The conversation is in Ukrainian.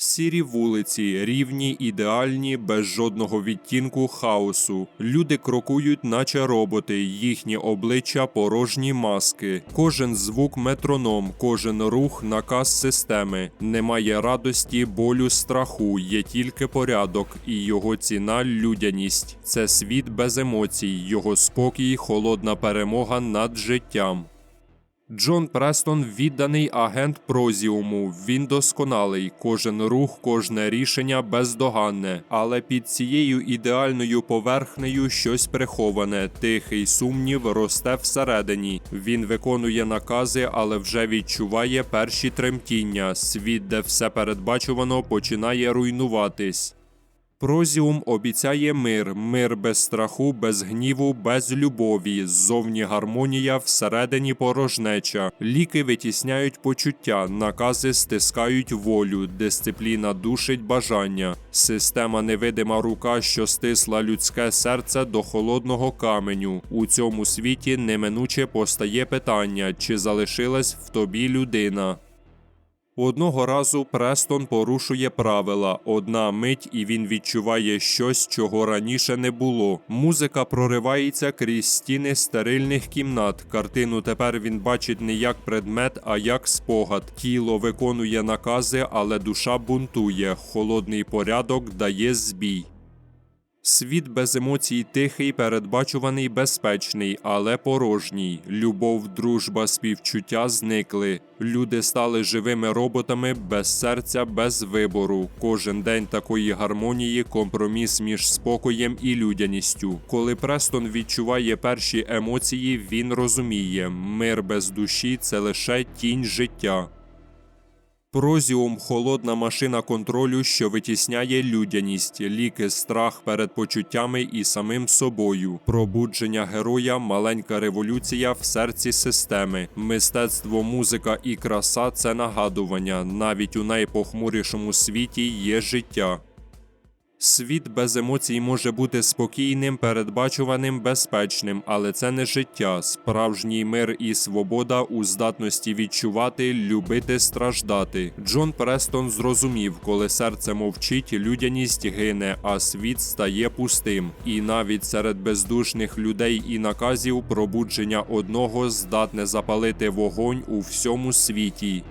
Сірі вулиці, рівні, ідеальні, без жодного відтінку хаосу. Люди крокують, наче роботи, їхні обличчя порожні маски. Кожен звук метроном, кожен рух наказ системи. Немає радості, болю, страху, є тільки порядок, і його ціна людяність. Це світ без емоцій, його спокій, холодна перемога над життям. Джон Престон відданий агент Прозіуму. Він досконалий, кожен рух, кожне рішення бездоганне. Але під цією ідеальною поверхнею щось приховане. Тихий сумнів росте всередині. Він виконує накази, але вже відчуває перші тремтіння. Світ, де все передбачувано, починає руйнуватись. Прозіум обіцяє мир, мир без страху, без гніву, без любові, ззовні гармонія, всередині порожнеча. Ліки витісняють почуття, накази стискають волю, дисципліна душить бажання. Система невидима рука, що стисла людське серце до холодного каменю. У цьому світі неминуче постає питання, чи залишилась в тобі людина. Одного разу Престон порушує правила. Одна мить, і він відчуває щось, чого раніше не було. Музика проривається крізь стіни стерильних кімнат. Картину тепер він бачить не як предмет, а як спогад. Тіло виконує накази, але душа бунтує. Холодний порядок дає збій. Світ без емоцій тихий, передбачуваний, безпечний, але порожній. Любов, дружба, співчуття зникли. Люди стали живими роботами без серця, без вибору. Кожен день такої гармонії компроміс між спокоєм і людяністю. Коли Престон відчуває перші емоції, він розуміє, мир без душі це лише тінь життя. Прозіум холодна машина контролю, що витісняє людяність, ліки, страх перед почуттями і самим собою, пробудження героя, маленька революція в серці системи, мистецтво, музика і краса це нагадування. Навіть у найпохмурішому світі є життя. Світ без емоцій може бути спокійним, передбачуваним, безпечним, але це не життя. Справжній мир і свобода у здатності відчувати, любити, страждати. Джон Престон зрозумів, коли серце мовчить, людяність гине, а світ стає пустим. І навіть серед бездушних людей і наказів пробудження одного здатне запалити вогонь у всьому світі.